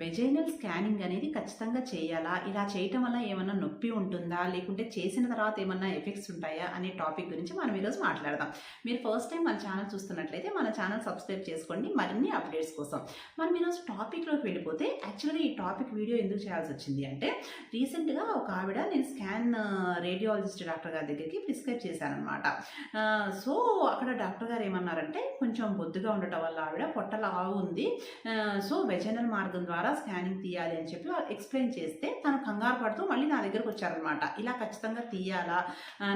Vaginal scanning అనేది ఖచ్చితంగా చేయాలా? ఇలా చేయటం వల్ల ఏమన్నా నొప్పి ఉంటుందా? లేకుంటే చేసిన తర్వాత ఏమన్నా ఎఫెక్ట్స్ ఉంటాయా? అనే టాపిక్ గురించి మనం ఈరోజు మాట్లాడదాం. మీరు ఫస్ట్ టైం మన ఛానల్ చూస్తున్నట్లయితే మన ఛానల్ సబ్స్క్రైబ్ చేసుకోండి. మరిన్ని అప్డేట్స్ కోసం మనం ఈరోజు టాపిక్లోకి వెళ్ళిపోతే యాక్చువల్గా ఈ టాపిక్ వీడియో ఎందుకు చేయాల్సి వచ్చింది అంటే రీసెంట్గా ఒక ఆవిడ నేను స్కాన్ రేడియాలజిస్ట్ డాక్టర్ గారి దగ్గరికి ప్రిస్క్రైబ్ చేశానమాట సో అక్కడ డాక్టర్ గారు ఏమన్నారంటే కొంచెం బొద్దుగా ఉండటం వల్ల ఆవిడ పొట్టలావు ఉంది సో వెజనల్ మార్గం ద్వారా స్కానింగ్ తీయాలి అని చెప్పి ఎక్స్ప్లెయిన్ చేస్తే తను కంగారు పడుతూ మళ్ళీ నా దగ్గరకు వచ్చారనమాట ఇలా ఖచ్చితంగా తీయాలా?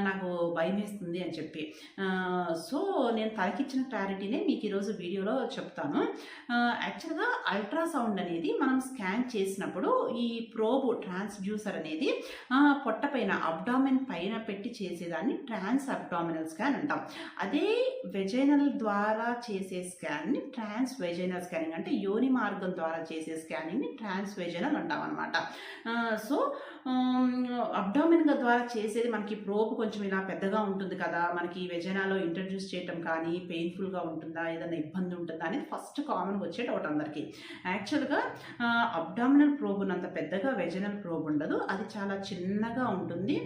నాకు భయం వేస్తుంది అని చెప్పి. సో నేను తనకిచ్చిన క్లారిటీనే మీకు ఈరోజు వీడియోలో చెప్తాను. యాక్చువల్గా అల్ట్రాసౌండ్ అనేది మనం స్కాన్ చేసినప్పుడు ఈ ప్రోబ్ ట్రాన్స్డ్యూసర్ అనేది పొట్ట పైన అబ్డామిన్ పైన పెట్టి చేసేదాన్ని ట్రాన్స్ అబ్డామినల్ స్కాన్ అంటాం. అదే వెజైనల్ ద్వారా చేసే స్కాన్ని ట్రాన్స్ వెజైనల్ స్కానింగ్ అంటే యోని మార్గం ద్వారా చేసే స్కాన్ స్కానింగ్ని ట్రాన్స్వేజనల్ అంటాం అనమాట సో అబ్డామిన్ ద్వారా చేసేది మనకి ప్రోబ్ కొంచెం ఇలా పెద్దగా ఉంటుంది కదా మనకి వెజైనాలో ఇంట్రడ్యూస్ చేయటం కానీ పెయిన్ఫుల్గా ఉంటుందా ఏదైనా ఇబ్బంది ఉంటుందా అనేది ఫస్ట్ కామన్ వచ్చే డౌట్ అందరికీ. యాక్చువల్గా అబ్డామినల్ ప్రోబ్ ఉన్నంత పెద్దగా వెజనల్ ప్రోబ్ ఉండదు. అది చాలా చిన్నగా ఉంటుంది.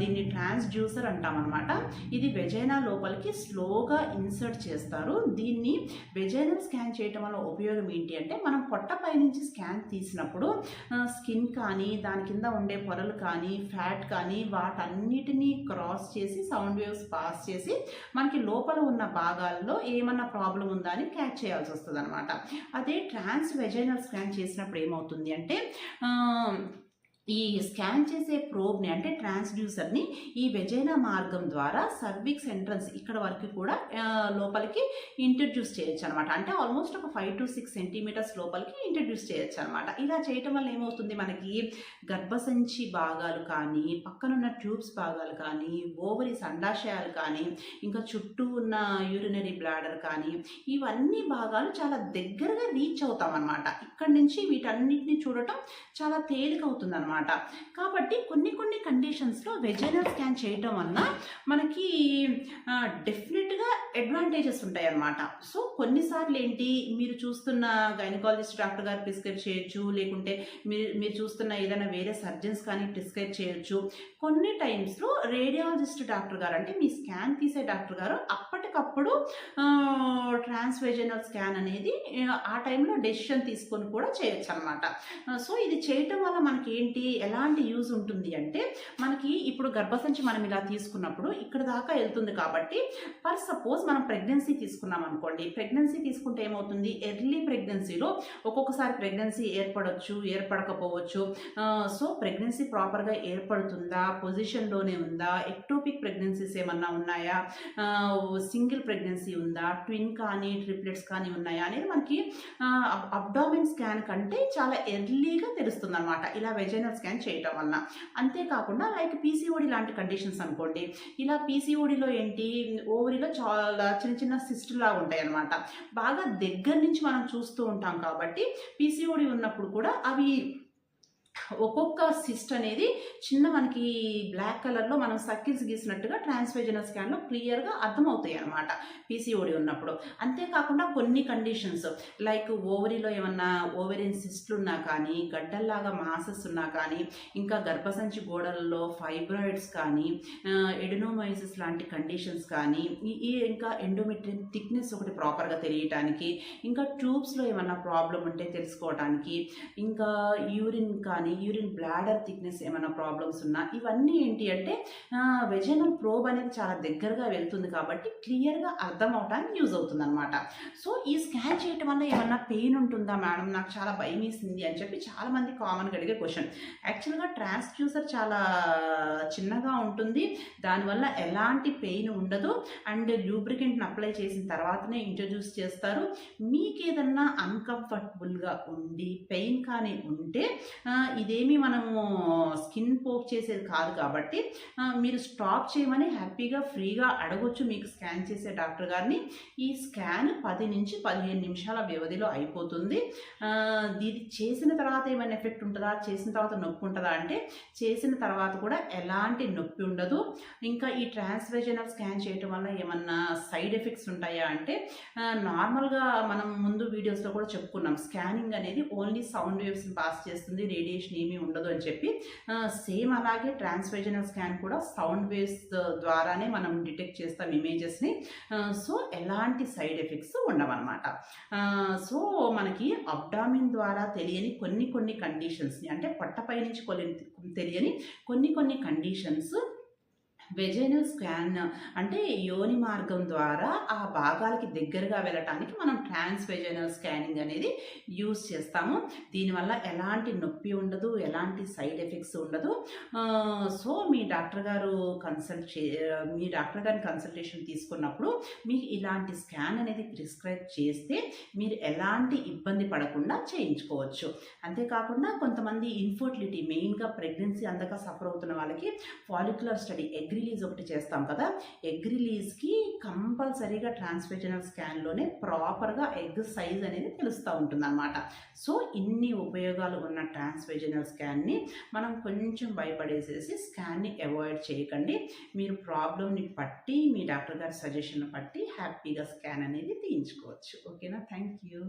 దీన్ని ట్రాన్స్డ్యూసర్ అంటామన్నమాట ఇది వెజైనా లోపలికి స్లోగా ఇన్సర్ట్ చేస్తారు. దీన్ని వెజైనల్ స్కాన్ చేయటం వల్ల ఉపయోగం ఏంటి అంటే మనం పొట్ట పైనుంచి స్కాన్ తీసినప్పుడు స్కిన్ కానీ దాని కింద ఉండే పొరలు కానీ ఫ్యాట్ కానీ వాటన్నిటినీ క్రాస్ చేసి సౌండ్ వేవ్స్ పాస్ చేసి మనకి లోపల ఉన్న భాగాల్లో ఏమన్నా ప్రాబ్లం ఉందా అని క్యాచ్ చేయాల్సి వస్తుంది అనమాట అదే ట్రాన్స్ వెజైనల్ స్కాన్ చేసినప్పుడు ఏమవుతుంది అంటే ఈ స్కాన్ చేసే ప్రోబ్ని అంటే ట్రాన్స్డ్యూసర్ని ఈ వెజైనా మార్గం ద్వారా సర్విక్స్ ఎంట్రన్స్ ఇక్కడ వరకు కూడా లోపలికి ఇంట్రడ్యూస్ చేయొచ్చు అనమాట అంటే ఆల్మోస్ట్ ఒక ఫైవ్ టు సిక్స్ సెంటీమీటర్స్ లోపలికి ఇంట్రడ్యూస్ చేయొచ్చు అనమాట ఇలా చేయటం వల్ల ఏమవుతుంది మనకి? గర్భసంచి భాగాలు కానీ పక్కనున్న ట్యూబ్స్ భాగాలు కానీ ఓవరీస్ అండాశయాలు కానీ ఇంకా చుట్టూ ఉన్న యూరినరీ బ్లాడర్ కానీ ఇవన్నీ భాగాలు చాలా దగ్గరగా రీచ్ అవుతాం అనమాట ఇక్కడి నుంచి వీటన్నిటిని చూడటం చాలా తేలికవుతుంది అనమాట అనమాట కాబట్టి కొన్ని కొన్ని కండిషన్స్లో వెజైనల్ స్కాన్ చేయటం వల్ల మనకి డెఫినెట్గా అడ్వాంటేజెస్ ఉంటాయి అన్నమాట. సో కొన్నిసార్లు ఏంటి మీరు చూస్తున్న గైనకాలజిస్ట్ డాక్టర్ గారు ప్రిస్క్రైబ్ చేయొచ్చు లేకుంటే మీరు మీరు చూస్తున్న ఏదైనా వేరే సర్జన్స్ కానీ ప్రిస్క్రైబ్ చేయొచ్చు. కొన్ని టైమ్స్లో రేడియాలజిస్ట్ డాక్టర్ గారు అంటే మీ స్కాన్ తీసే డాక్టర్ గారు అప్పటికప్పుడు ట్రాన్స్వేజనల్ స్కాన్ అనేది ఆ, టైంలో డెసిషన్ తీసుకొని కూడా చేయొచ్చు అనమాట సో ఇది చేయటం వల్ల మనకి ఏంటి ఎలాంటి యూజ్ ఉంటుంది అంటే మనకి ఇప్పుడు గర్భసంచి మనం ఇలా తీసుకున్నప్పుడు ఇక్కడ దాకా వెళ్తుంది కాబట్టి ఫర్ సపోజ్ మనం ప్రెగ్నెన్సీ తీసుకున్నాం అనుకోండి ప్రెగ్నెన్సీ తీసుకుంటే ఏమవుతుంది? ఎర్లీ ప్రెగ్నెన్సీలో ఒక్కొక్కసారి ప్రెగ్నెన్సీ ఏర్పడవచ్చు ఏర్పడకపోవచ్చు. సో ప్రెగ్నెన్సీ ప్రాపర్గా ఏర్పడుతుందా? పొజిషన్లోనే ఉందా? ఎక్టోపిక్ ప్రెగ్నెన్సీస్ ఏమన్నా ఉన్నాయా? సింగిల్ ప్రెగ్నెన్సీ ఉందా? ట్విన్ కానీ ట్రిప్లెట్స్ కానీ ఉన్నాయా? అనేది మనకి అబ్డామిన్ స్కాన్ కంటే చాలా ఎర్లీగా తెలుస్తుంది అనమాట ఇలా వెజైనల్ స్కాన్ చేయటం వల్ల అంతేకాకుండా లైక్ పీసీఓడి లాంటి కండిషన్స్ అనుకోండి. ఇలా పీసీఓడిలో ఏంటి? ఓవరీలో చాలా చిన్న చిన్న సిస్టులా ఉంటాయి అనమాట బాగా దగ్గర నుంచి మనం చూస్తూ ఉంటాం కాబట్టి పీసీఓడి ఉన్నప్పుడు కూడా అవి ఒక్కొక్క సిస్ట్ అనేది చిన్న మనకి బ్లాక్ కలర్లో మనం సర్కిల్స్ గీసినట్టుగా ట్రాన్స్వేజనల్ స్కాన్లో క్లియర్గా అర్థమవుతాయి అనమాట పీసీఓడి ఉన్నప్పుడు. అంతేకాకుండా కొన్ని కండిషన్స్ లైక్ ఓవరీలో ఏమన్నా ఓవెరియన్ సిస్ట్లు ఉన్నా కానీ గడ్డల్లాగా మాసెస్ ఉన్నా కానీ ఇంకా గర్భసంచి గోడలలో ఫైబ్రాయిడ్స్ కానీ ఎడినోమైసిస్ లాంటి కండిషన్స్ కానీ ఈ- ఇంకా ఎండోమెట్రియన్ థిక్నెస్ ఒకటి ప్రాపర్గా తెలియటానికి ఇంకా ట్యూబ్స్లో ఏమన్నా ప్రాబ్లం ఉంటే తెలుసుకోవడానికి ఇంకా యూరిన్ కానీ యూరిన్ బ్లాడర్ థిక్నెస్ ఏమైనా ప్రాబ్లమ్స్ ఉన్నా ఇవన్నీ ఏంటి అంటే వెజనల్ ప్రోబ్ అనేది చాలా దగ్గరగా వెళ్తుంది కాబట్టి క్లియర్గా అర్థం అవడానికి యూజ్ అవుతుంది అనమాట సో ఈ స్కాన్ చేయటం వల్ల ఏమన్నా పెయిన్ ఉంటుందా మేడం నాకు చాలా భయం వేసింది అని చెప్పి చాలా మంది కామన్గా అడిగే క్వశ్చన్ యాక్చువల్గా ట్రాన్స్డ్యూసర్ చాలా చిన్నగా ఉంటుంది. దానివల్ల ఎలాంటి పెయిన్ ఉండదు. అండ్ లూబ్రికెంట్ని అప్లై చేసిన తర్వాతనే ఇంట్రడ్యూస్ చేస్తారు. మీకు ఏదన్నా అన్కంఫర్టబుల్గా ఉండి పెయిన్ కానీ ఉంటే ఇదేమి మనము స్కిన్ పోక్ చేసేది కాదు కాబట్టి మీరు స్టాప్ చేయమని హ్యాపీగా ఫ్రీగా అడగొచ్చు మీకు స్కాన్ చేసే డాక్టర్ గారిని. ఈ స్కాన్ పది నుంచి పదిహేను నిమిషాల వ్యవధిలో అయిపోతుంది. ఇది చేసిన తర్వాత ఏమైనా ఎఫెక్ట్ ఉంటుందా? చేసిన తర్వాత నొప్పి ఉంటుందా అంటే చేసిన తర్వాత కూడా ఎలాంటి నొప్పి ఉండదు. ఇంకా ఈ ట్రాన్స్వేజనల్ స్కాన్ చేయటం వల్ల ఏమన్నా సైడ్ ఎఫెక్ట్స్ ఉంటాయా అంటే నార్మల్గా మనం ముందు వీడియోస్లో కూడా చెప్పుకున్నాం. స్కానింగ్ అనేది ఓన్లీ సౌండ్ వేవ్స్ని పాస్ చేస్తుంది రేడియేషన్ ఏమీ ఉండదు అని చెప్పి సేమ్ అలాగే ట్రాన్స్వేజనల్ స్కాన్ కూడా సౌండ్ వేవ్స్ ద్వారానే మనం డిటెక్ట్ చేస్తాం ఇమేజెస్ని. సో ఎలాంటి సైడ్ ఎఫెక్ట్స్ ఉండవన్నమాట. సో మనకి అబ్డామిన్ ద్వారా తెలియని కొన్ని కొన్ని కండిషన్స్ని అంటే పొట్టపై నుంచి కొన్ని తెలియని కొన్ని కొన్ని కండిషన్స్ వెజైనల్ స్కాన్ అంటే యోని మార్గం ద్వారా ఆ భాగాలకి దగ్గరగా వెళ్ళటానికి మనం ట్రాన్స్ వెజైనల్ స్కానింగ్ అనేది యూస్ చేస్తాము. దీనివల్ల ఎలాంటి నొప్పి ఉండదు ఎలాంటి సైడ్ ఎఫెక్ట్స్ ఉండదు. సో మీ డాక్టర్ గారు కన్సల్ట్ చే మీ డాక్టర్ గారిని కన్సల్టేషన్ తీసుకున్నప్పుడు మీకు ఇలాంటి స్కాన్ అనేది ప్రిస్క్రైబ్ చేస్తే మీరు ఎలాంటి ఇబ్బంది పడకుండా చేయించుకోవచ్చు. అంతేకాకుండా కొంతమంది ఇన్ఫర్టిలిటీ మెయిన్గా ప్రెగ్నెన్సీ అందక సఫర్ అవుతున్న వాళ్ళకి ఫాలిక్యులర్ స్టడీ ఎగ్ రిలీజ్ ఒకటి చేస్తాం కదా ఎగ్ రిలీజ్కి కంపల్సరీగా ట్రాన్స్ఫెజనల్ స్కాన్లోనే ప్రాపర్గా ఎగ్ సైజ్ అనేది తెలుస్తూ ఉంటుందన్నమాట. సో ఇన్ని ఉపయోగాలు ఉన్న ట్రాన్స్ఫెజనల్ స్కాన్ని మనం కొంచెం భయపడేసేసి స్కాన్ని అవాయిడ్ చేయకండి. మీరు ప్రాబ్లమ్ని పట్టి మీ డాక్టర్ గారి సజెషన్ పట్టి హ్యాపీగా స్కాన్ అనేది తీయించుకోవచ్చు. ఓకేనా? Thank you.